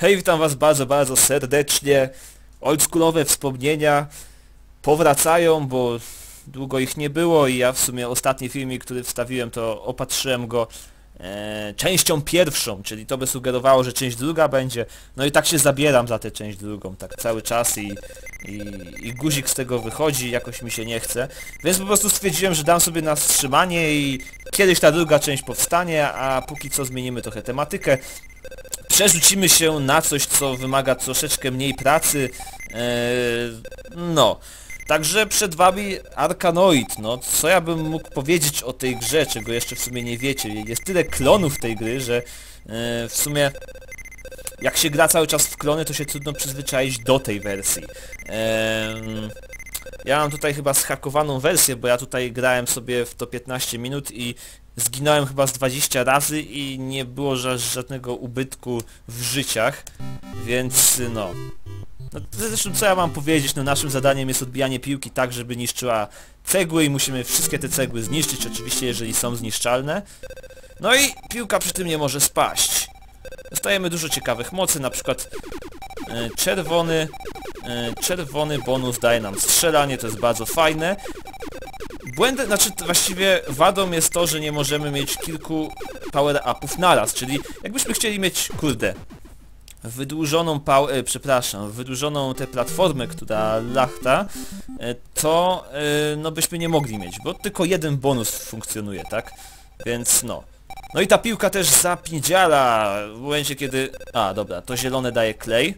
Hej, witam was bardzo, bardzo serdecznie. Oldschoolowe wspomnienia powracają, bo długo ich nie było i ja w sumie ostatni filmik, który wstawiłem, to opatrzyłem go e, częścią pierwszą, czyli to by sugerowało, że część druga będzie. No i tak się zabieram za tę część drugą, tak cały czas i, i, i guzik z tego wychodzi, jakoś mi się nie chce. Więc po prostu stwierdziłem, że dam sobie na wstrzymanie i kiedyś ta druga część powstanie, a póki co zmienimy trochę tematykę przerzucimy się na coś, co wymaga troszeczkę mniej pracy. Eee, no. Także przed wami Arkanoid, no co ja bym mógł powiedzieć o tej grze, czego jeszcze w sumie nie wiecie. Jest tyle klonów tej gry, że e, w sumie jak się gra cały czas w klony, to się trudno przyzwyczaić do tej wersji. Ja mam tutaj chyba zhakowaną wersję, bo ja tutaj grałem sobie w to 15 minut i zginąłem chyba z 20 razy i nie było ża- żadnego ubytku w życiach, więc no. No zresztą co ja mam powiedzieć, no naszym zadaniem jest odbijanie piłki tak, żeby niszczyła cegły i musimy wszystkie te cegły zniszczyć, oczywiście jeżeli są zniszczalne. No i piłka przy tym nie może spaść. Dostajemy dużo ciekawych mocy, na przykład e, czerwony, e, czerwony bonus daje nam strzelanie, to jest bardzo fajne. Błędem, znaczy właściwie wadą jest to, że nie możemy mieć kilku power-upów naraz, czyli jakbyśmy chcieli mieć, kurde, wydłużoną pał, e, przepraszam, wydłużoną tę platformę, która lachta, e, to e, no byśmy nie mogli mieć, bo tylko jeden bonus funkcjonuje, tak? Więc no. No i ta piłka też zapindziala w momencie kiedy... A, dobra, to zielone daje klej.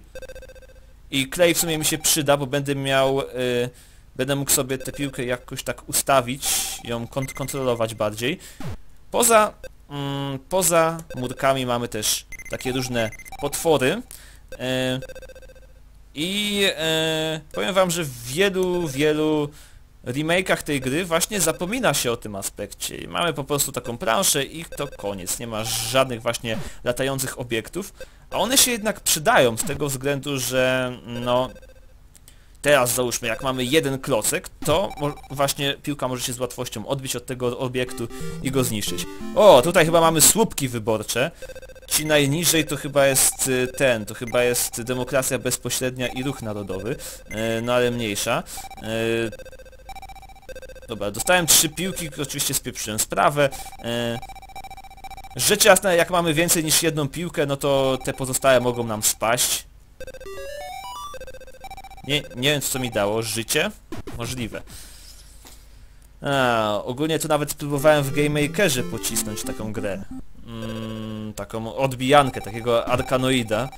I klej w sumie mi się przyda, bo będę miał... Y, będę mógł sobie tę piłkę jakoś tak ustawić, ją kont kontrolować bardziej. Poza... Mm, poza murkami mamy też takie różne potwory. Y, I e, powiem wam, że w wielu, wielu remake'ach tej gry właśnie zapomina się o tym aspekcie. Mamy po prostu taką planszę i to koniec. Nie ma żadnych właśnie latających obiektów. A one się jednak przydają z tego względu, że no... Teraz załóżmy, jak mamy jeden klocek, to właśnie piłka może się z łatwością odbić od tego obiektu i go zniszczyć. O, tutaj chyba mamy słupki wyborcze. Ci najniżej to chyba jest y, ten, to chyba jest demokracja bezpośrednia i ruch narodowy, y, no ale mniejsza. Y, Dobra, dostałem trzy piłki, oczywiście spieprzyłem sprawę. Rzecz jasna, jak mamy więcej niż jedną piłkę, no to te pozostałe mogą nam spaść. Nie, nie wiem co mi dało, życie? Możliwe. A, ogólnie to nawet próbowałem w Game Makerze pocisnąć taką grę. Mm, taką odbijankę, takiego arkanoida.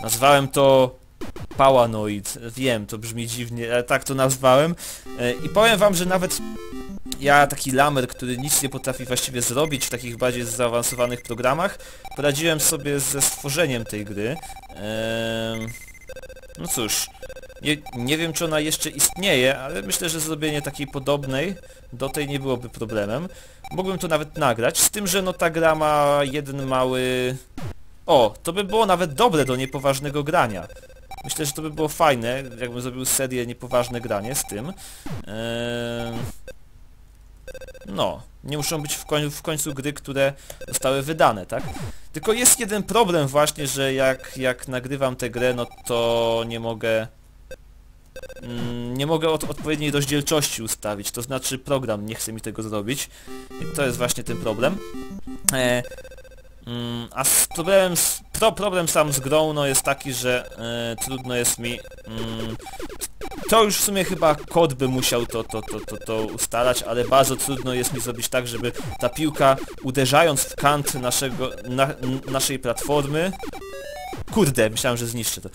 Nazwałem to Pałanoid. Wiem, to brzmi dziwnie, ale tak to nazwałem. E, I powiem wam, że nawet ja, taki lamer, który nic nie potrafi właściwie zrobić w takich bardziej zaawansowanych programach, poradziłem sobie ze stworzeniem tej gry. Ehm, no cóż, nie, nie wiem czy ona jeszcze istnieje, ale myślę, że zrobienie takiej podobnej do tej nie byłoby problemem. Mógłbym to nawet nagrać, z tym, że no ta gra ma jeden mały... O, to by było nawet dobre do niepoważnego grania. Myślę, że to by było fajne, jakbym zrobił serię niepoważne granie z tym. Eee... No, nie muszą być w, koń w końcu gry, które zostały wydane, tak? Tylko jest jeden problem właśnie, że jak, jak nagrywam tę grę, no to nie mogę... Mm, nie mogę od odpowiedniej rozdzielczości ustawić, to znaczy program nie chce mi tego zrobić. I to jest właśnie ten problem. E, Mm, a z problemem, z, pro, problem sam z grą no jest taki, że e, trudno jest mi... Mm, to już w sumie chyba kod by musiał to, to, to, to, to ustalać, ale bardzo trudno jest mi zrobić tak, żeby ta piłka uderzając w kant naszego, na, naszej platformy... Kurde, myślałem, że zniszczę to.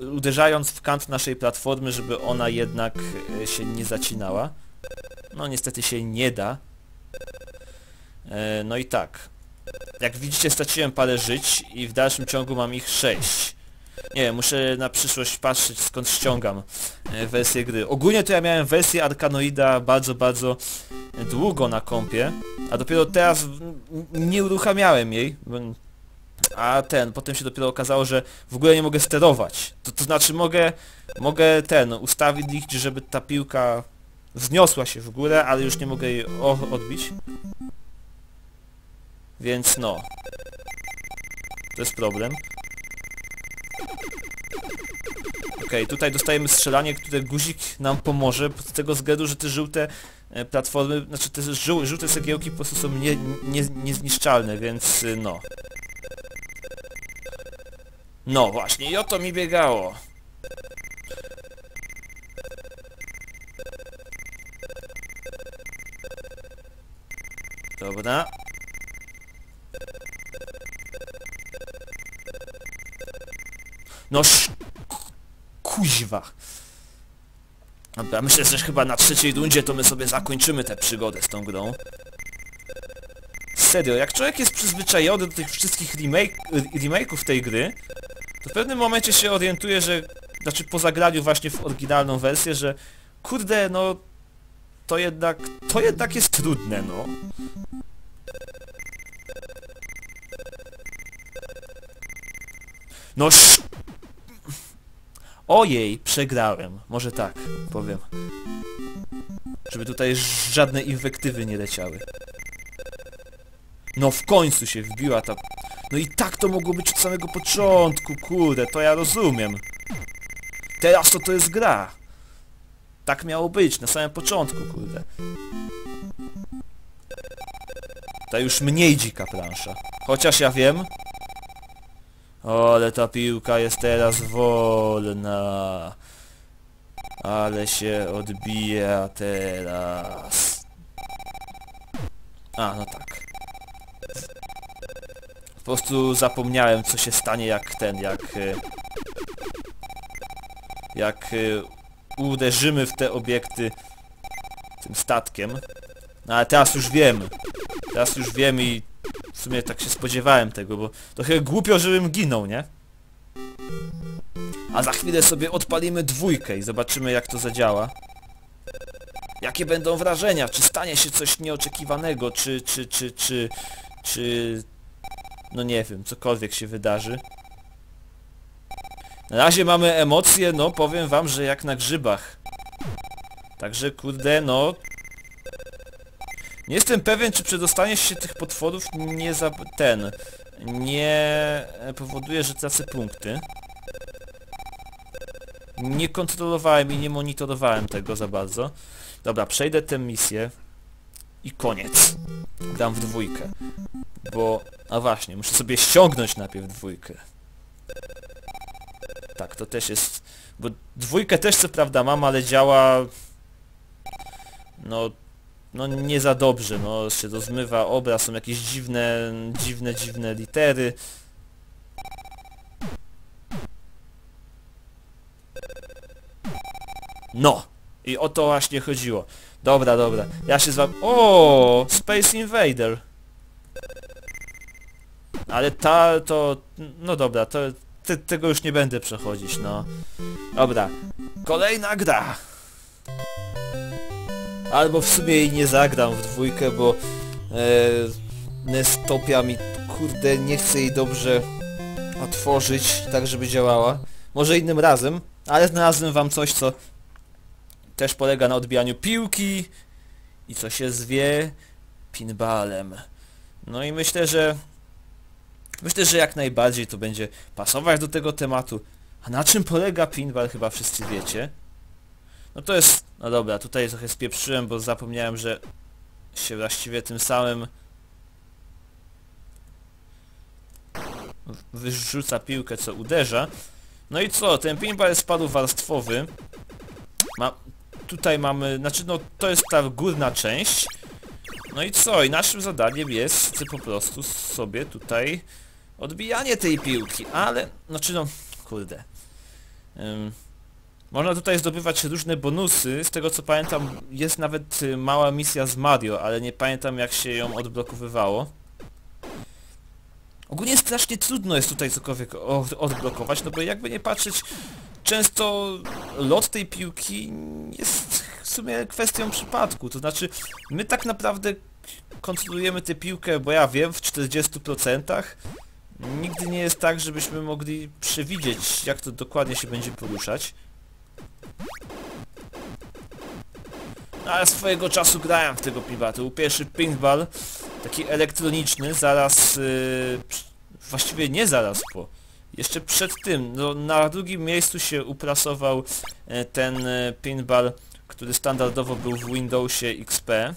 Uderzając w kant naszej platformy, żeby ona jednak e, się nie zacinała. No niestety się nie da. E, no i tak. Jak widzicie straciłem parę żyć i w dalszym ciągu mam ich 6. Nie muszę na przyszłość patrzeć skąd ściągam e, wersję gry. Ogólnie to ja miałem wersję Arkanoida bardzo, bardzo długo na kompie, a dopiero teraz nie uruchamiałem jej. A ten, potem się dopiero okazało, że w ogóle nie mogę sterować. To, to znaczy mogę, mogę ten, ustawić, żeby ta piłka wzniosła się w górę, ale już nie mogę jej odbić. Więc no. To jest problem. Okej, tutaj dostajemy strzelanie, które guzik nam pomoże, z tego względu, że te żółte e, platformy, znaczy te żół, żółte cegiełki po prostu są nie, nie, niezniszczalne, więc y, no. No właśnie, i o to mi biegało. Dobra. No sz... Kuźwa. Dobra, myślę, że chyba na trzeciej rundzie to my sobie zakończymy tę przygodę z tą grą. Serio, jak człowiek jest przyzwyczajony do tych wszystkich remake, remake'ów tej gry, to w pewnym momencie się orientuje, że... Znaczy po zagraniu właśnie w oryginalną wersję, że kurde, no... To jednak... To jednak jest trudne, no. No sz... Ojej, przegrałem. Może tak, powiem. Żeby tutaj żadne inwektywy nie leciały. No w końcu się wbiła ta... No i tak to mogło być od samego początku, kurde, to ja rozumiem. Teraz to to jest gra. Tak miało być, na samym początku, kurde. Ta już mniej dzika plansza. Chociaż ja wiem... Ale ta piłka jest teraz wolna. Ale się odbija teraz. A, no tak. Po prostu zapomniałem co się stanie jak ten, jak... y, Jak y, uderzymy w te obiekty tym statkiem. No ale teraz już wiem. Teraz już wiem i w sumie tak się spodziewałem tego, bo trochę głupio, żebym ginął, nie? A za chwilę sobie odpalimy dwójkę i zobaczymy jak to zadziała. Jakie będą wrażenia? Czy stanie się coś nieoczekiwanego? Czy, czy, czy, czy, czy... No nie wiem, cokolwiek się wydarzy. Na razie mamy emocje, no powiem wam, że jak na grzybach. Także kurde, no... Nie jestem pewien, czy przedostanie się tych potworów nie za... ten... Nie powoduje, że tracę punkty. Nie kontrolowałem i nie monitorowałem tego za bardzo. Dobra, przejdę tę misję i koniec. Gram w dwójkę. Bo... A właśnie, muszę sobie ściągnąć najpierw dwójkę. Tak, to też jest... Bo dwójkę też co prawda mam, ale działa... No... No nie za dobrze, no się rozmywa obraz, są jakieś dziwne, dziwne, dziwne litery. No! I o to właśnie chodziło. Dobra, dobra. Ja się z wam... O, Space Invader! Ale ta to... No dobra, to... Te, tego już nie będę przechodzić, no. Dobra. Kolejna gra! Albo w sumie jej nie zagram w dwójkę, bo... E, Nestopia mi... Kurde, nie chce jej dobrze otworzyć, tak żeby działała. Może innym razem, ale znalazłem wam coś, co też polega na odbijaniu piłki i co się zwie pinballem. No i myślę, że myślę, że jak najbardziej to będzie pasować do tego tematu. A na czym polega pinball chyba wszyscy wiecie. No to jest... No dobra, tutaj trochę spieprzyłem, bo zapomniałem, że się właściwie tym samym wyrzuca piłkę, co uderza. No i co? Ten pinball jest paruwarstwowy. Ma, tutaj mamy, znaczy no to jest ta górna część. No i co? I naszym zadaniem jest po prostu sobie tutaj odbijanie tej piłki, ale, znaczy no, kurde. Um, można tutaj zdobywać różne bonusy, z tego co pamiętam jest nawet y, mała misja z Mario, ale nie pamiętam jak się ją odblokowywało. Ogólnie strasznie trudno jest tutaj cokolwiek odblokować, no bo jakby nie patrzeć, często lot tej piłki jest w sumie kwestią przypadku. To znaczy, my tak naprawdę kontrolujemy tę piłkę, bo ja wiem, w 40%. Nigdy nie jest tak, żebyśmy mogli przewidzieć, jak to dokładnie się będzie poruszać. Ale swojego czasu grałem w tego pinball. To był pierwszy pinball, taki elektroniczny, zaraz yy, właściwie nie zaraz po. Jeszcze przed tym, no na drugim miejscu się uplasował e, ten e, pinball, który standardowo był w Windowsie XP.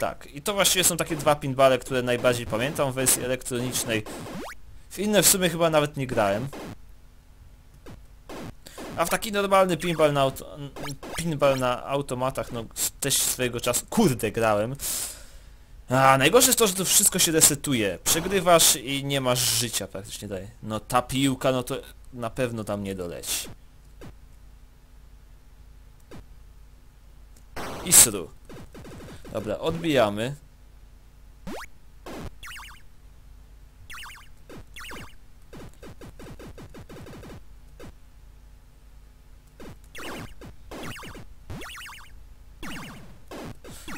Tak, i to właściwie są takie dwa pinballe, które najbardziej pamiętam w wersji elektronicznej. W inne w sumie chyba nawet nie grałem. A w taki normalny pinball na, auto, pinball na automatach, no też swojego czasu, kurde grałem. A najgorsze jest to, że to wszystko się resetuje. Przegrywasz i nie masz życia praktycznie dalej. No ta piłka, no to na pewno tam nie doleci. I sru. Dobra, odbijamy.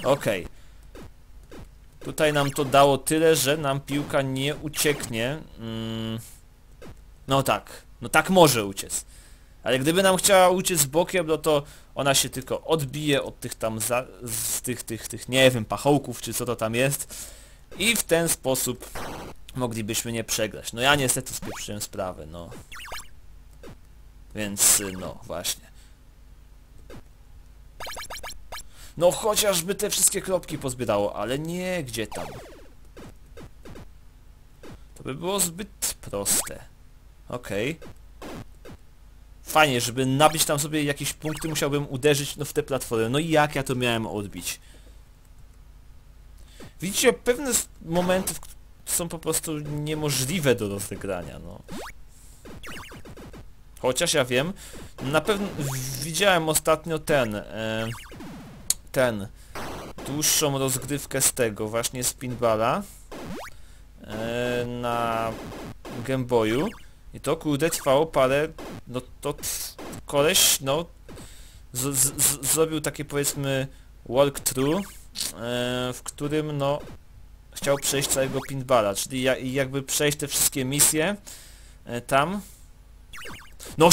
Okej. Tutaj nam to dało tyle, że nam piłka nie ucieknie. Mm. No tak. No tak może uciec. Ale gdyby nam chciała uciec bokiem, no to ona się tylko odbije od tych tam za, z tych, tych, tych, nie wiem, pachołków, czy co to tam jest. I w ten sposób moglibyśmy nie przegrać. No ja niestety spieprzyłem sprawę, no. Więc, y, no, właśnie. No chociażby te wszystkie kropki pozbierało, ale nie, gdzie tam. To by było zbyt proste. Okej. Okay. Fajnie, żeby nabić tam sobie jakieś punkty, musiałbym uderzyć no, w te platformy. No i jak ja to miałem odbić? Widzicie, pewne momenty są po prostu niemożliwe do rozegrania, no. Chociaż ja wiem, na pewno widziałem ostatnio ten, e, ten, dłuższą rozgrywkę z tego, właśnie z pinballa e, na Game Boyu i to kurde trwało parę, no to koleś, no z, z, zrobił takie powiedzmy walkthrough, e, w którym no chciał przejść całego pinballa, czyli ja, jakby przejść te wszystkie misje e, tam. No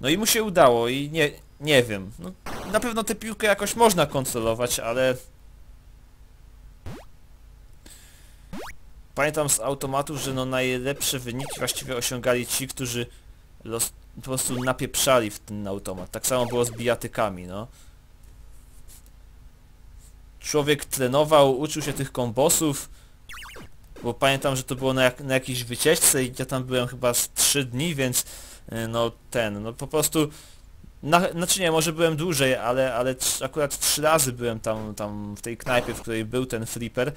No i mu się udało i nie, nie wiem. No, na pewno tę piłkę jakoś można kontrolować, ale... Pamiętam z automatów, że no najlepsze wyniki właściwie osiągali ci, którzy los, po prostu napieprzali w ten automat. Tak samo było z bijatykami, no. Człowiek trenował, uczył się tych kombosów, bo pamiętam, że to było na, jak, na jakiejś wycieczce i ja tam byłem chyba z 3 dni, więc no ten, no po prostu na, znaczy nie, może byłem dłużej, ale, ale akurat trzy razy byłem tam, tam w tej knajpie, w której był ten flipper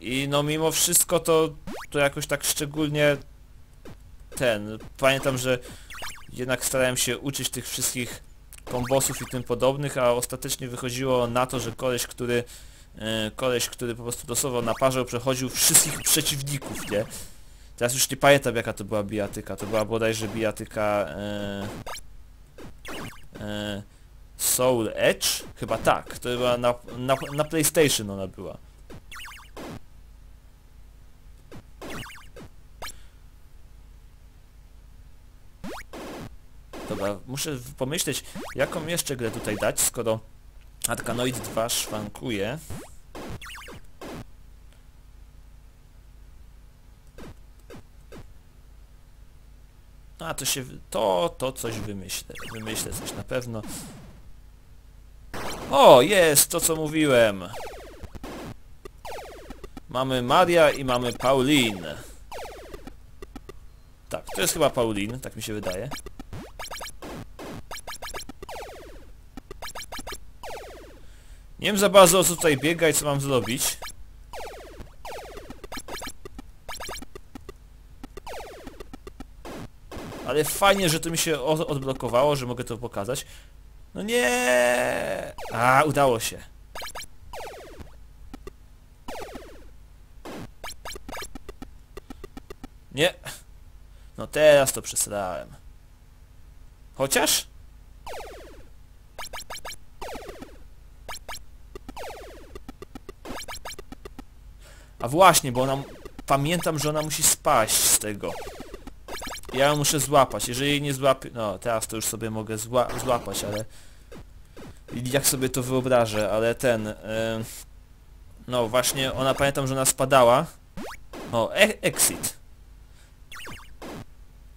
i no mimo wszystko to, to jakoś tak szczególnie ten, pamiętam, że jednak starałem się uczyć tych wszystkich kombosów i tym podobnych, a ostatecznie wychodziło na to, że koleś, który e, koleś, który po prostu dosłownie na parze przechodził wszystkich przeciwników, nie? Teraz już nie pamiętam jaka to była bijatyka, to była bodajże bijatyka e, e, Soul Edge? Chyba tak, to była na, na, na PlayStation ona była. Dobra, muszę pomyśleć, jaką jeszcze grę tutaj dać, skoro Arkanoid 2 szwankuje. A to się... to, to coś wymyślę. Wymyślę coś na pewno. O, jest to co mówiłem. Mamy Maria i mamy Paulin. Tak, to jest chyba Paulin, tak mi się wydaje. Nie wiem za bardzo o co tutaj biega i co mam zrobić. Ale fajnie, że to mi się odblokowało, że mogę to pokazać. No nie! A, udało się. Nie. No teraz to przesrałem. Chociaż? A właśnie, bo ona... Pamiętam, że ona musi spaść z tego. Ja ją muszę złapać. Jeżeli nie złapię... No, teraz to już sobie mogę zła złapać, ale... Jak sobie to wyobrażę, ale ten... No właśnie, ona pamiętam, że ona spadała. O, e exit.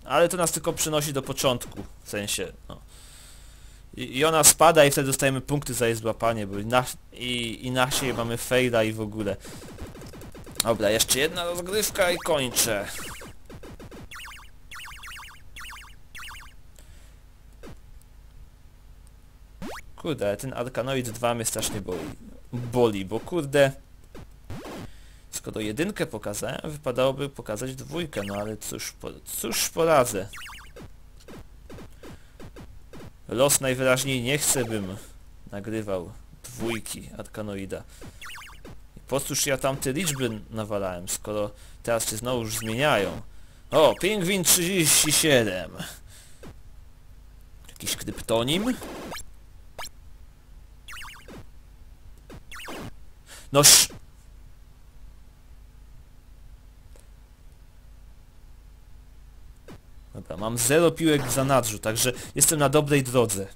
Ale to nas tylko przynosi do początku, w sensie, no. I, I ona spada i wtedy dostajemy punkty za jej złapanie, bo i, i na siebie mamy fejda i w ogóle. Dobra, jeszcze jedna rozgrywka i kończę. Kurde, ale ten Arkanoid 2 mnie strasznie boli. Boli, bo kurde... Skoro jedynkę pokazałem, wypadałoby pokazać dwójkę, no ale cóż, po, cóż poradzę. Los najwyraźniej nie chce, bym nagrywał dwójki Arkanoida. Po cóż ja tam te liczby nawalałem, skoro teraz się znowu już zmieniają. O, Pingwin 37. Jakiś kryptonim? No sz... Dobra, mam zero piłek w zanadrzu, także jestem na dobrej drodze.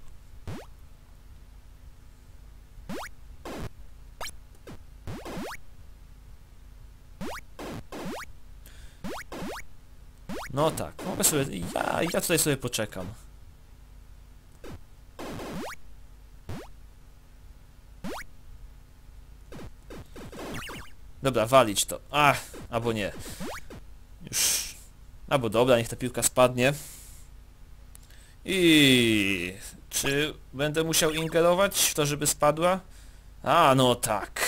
No tak, mogę sobie... Ja, ja tutaj sobie poczekam. Dobra, walić to. Ach, albo nie. Już... Albo dobra, niech ta piłka spadnie. I... Czy będę musiał ingerować w to, żeby spadła? A, no tak.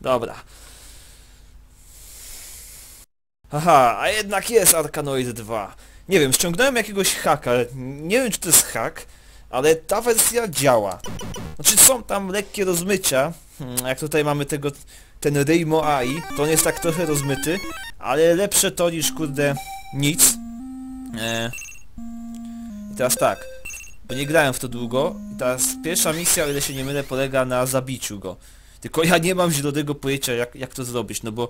Dobra. Aha, a jednak jest Arkanoid 2. Nie wiem, ściągnąłem jakiegoś haka, nie wiem czy to jest hak, ale ta wersja działa. Znaczy są tam lekkie rozmycia, hmm, jak tutaj mamy tego, ten Reymo AI, to on jest tak trochę rozmyty, ale lepsze to niż kurde nic. E... I teraz tak, bo nie grałem w to długo, i teraz pierwsza misja, o ile się nie mylę, polega na zabiciu go. Tylko ja nie mam zielonego pojęcia jak, jak to zrobić, no bo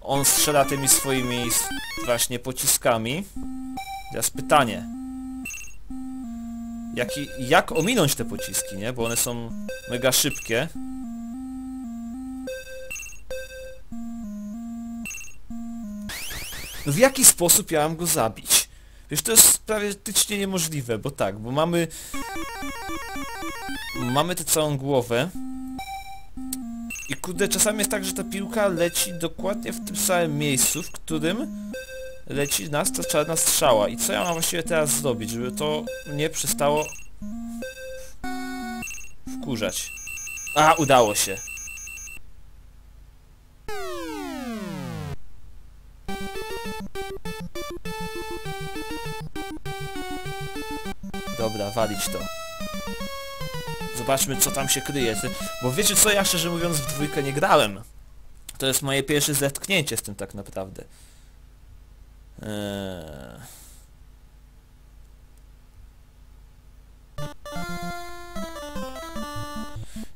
on strzela tymi swoimi właśnie pociskami. Teraz pytanie. Jaki, jak ominąć te pociski, nie? Bo one są mega szybkie. No w jaki sposób ja mam go zabić? Wiesz, to jest prawie tycznie niemożliwe, bo tak, bo mamy... Mamy tę całą głowę. I kurde, czasami jest tak, że ta piłka leci dokładnie w tym samym miejscu, w którym leci nas ta czarna strzała. I co ja mam właściwie teraz zrobić, żeby to nie przestało wkurzać? A, udało się. Dobra, walić to. Zobaczmy co tam się kryje. Bo wiecie co, ja szczerze mówiąc w dwójkę nie grałem. To jest moje pierwsze zetknięcie z tym tak naprawdę. Eee...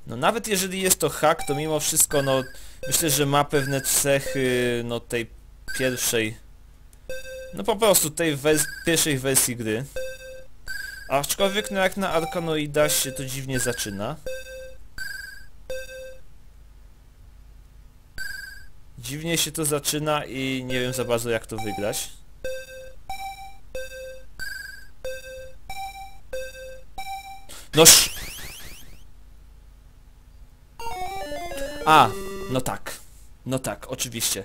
No nawet jeżeli jest to hack, to mimo wszystko no myślę, że ma pewne cechy no tej pierwszej no po prostu tej wers pierwszej wersji gry. Aczkolwiek no jak na Arkanoida się to dziwnie zaczyna. Dziwnie się to zaczyna i nie wiem za bardzo jak to wygrać. Noż! A, no tak. No tak, oczywiście.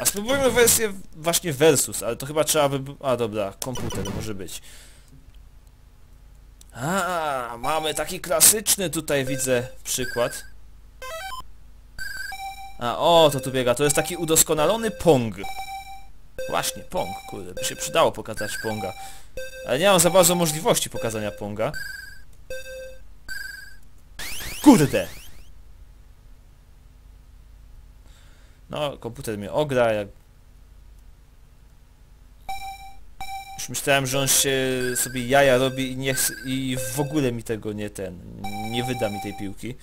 A spróbujmy wersję właśnie versus, ale to chyba trzeba by... A dobra, komputer może być. A, mamy taki klasyczny tutaj widzę przykład. A, o, to tu biega. To jest taki udoskonalony Pong. Właśnie, Pong, kurde, by się przydało pokazać Ponga. Ale nie mam za bardzo możliwości pokazania Ponga. Kurde! No, komputer mnie ogra, jak... myślałem, że on się sobie jaja robi i i w ogóle mi tego nie ten, nie wyda mi tej piłki.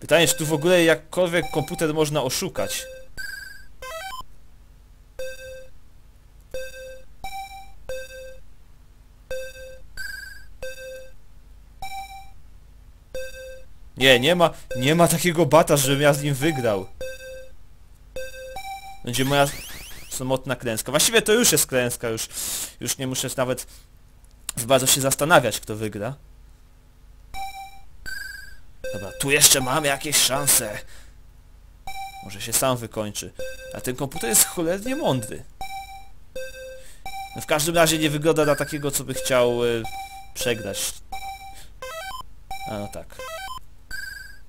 Pytanie, czy tu w ogóle jakkolwiek komputer można oszukać? Nie, nie ma, nie ma takiego bata, żebym ja z nim wygrał. Będzie moja samotna klęska. Właściwie to już jest klęska, już, już nie muszę nawet bardzo się zastanawiać, kto wygra. Dobra, tu jeszcze mam jakieś szanse. Może się sam wykończy. A ten komputer jest cholernie mądry. No w każdym razie nie wygląda na takiego, co by chciał y, przegrać. A no tak.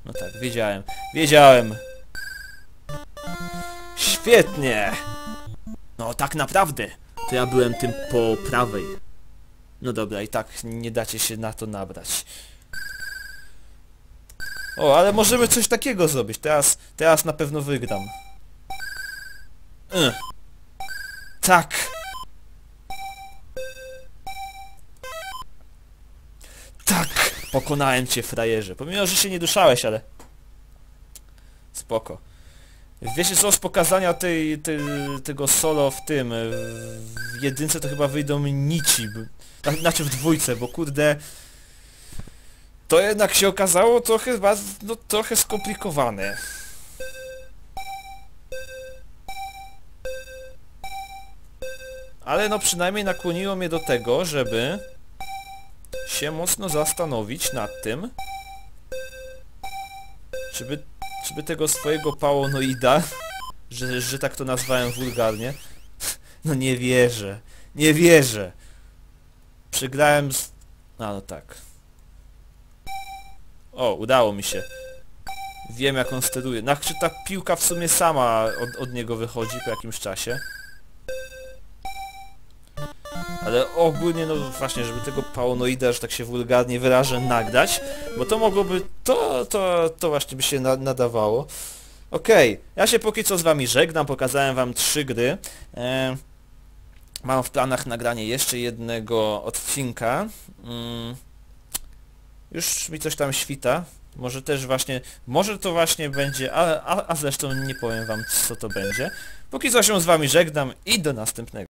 No tak, wiedziałem. Wiedziałem. Świetnie! No tak naprawdę, to ja byłem tym po prawej. No dobra, i tak nie dacie się na to nabrać. O, ale możemy coś takiego zrobić. Teraz, teraz na pewno wygram. Ugh. Tak! Tak! Pokonałem cię, frajerze. Pomimo, że się nie duszałeś, ale... Spoko. Wiecie co, z pokazania tej, tej, tego solo w tym, w jedynce to chyba wyjdą nici, na- znaczy w dwójce, bo kurde... To jednak się okazało trochę, baz- no, trochę skomplikowane. Ale no przynajmniej nakłoniło mnie do tego, żeby się mocno zastanowić nad tym, żeby, żeby tego swojego pałonoida, że, że tak to nazwałem wulgarnie, no nie wierzę, nie wierzę. Przegrałem z... A no tak. O, udało mi się. Wiem jak on steruje. Znaczy ta piłka w sumie sama od, od niego wychodzi po jakimś czasie. Ale ogólnie, no właśnie, żeby tego pałonoida, że tak się wulgarnie wyrażę, nagrać, bo to mogłoby, to, to, to właśnie by się na, nadawało. Okej, ja się póki co z wami żegnam, pokazałem wam trzy gry. E, mam w planach nagranie jeszcze jednego odcinka. Mm, już mi coś tam świta. Może też właśnie, może to właśnie będzie, a, a, a zresztą nie powiem wam co to będzie. Póki co się z wami żegnam i do następnego.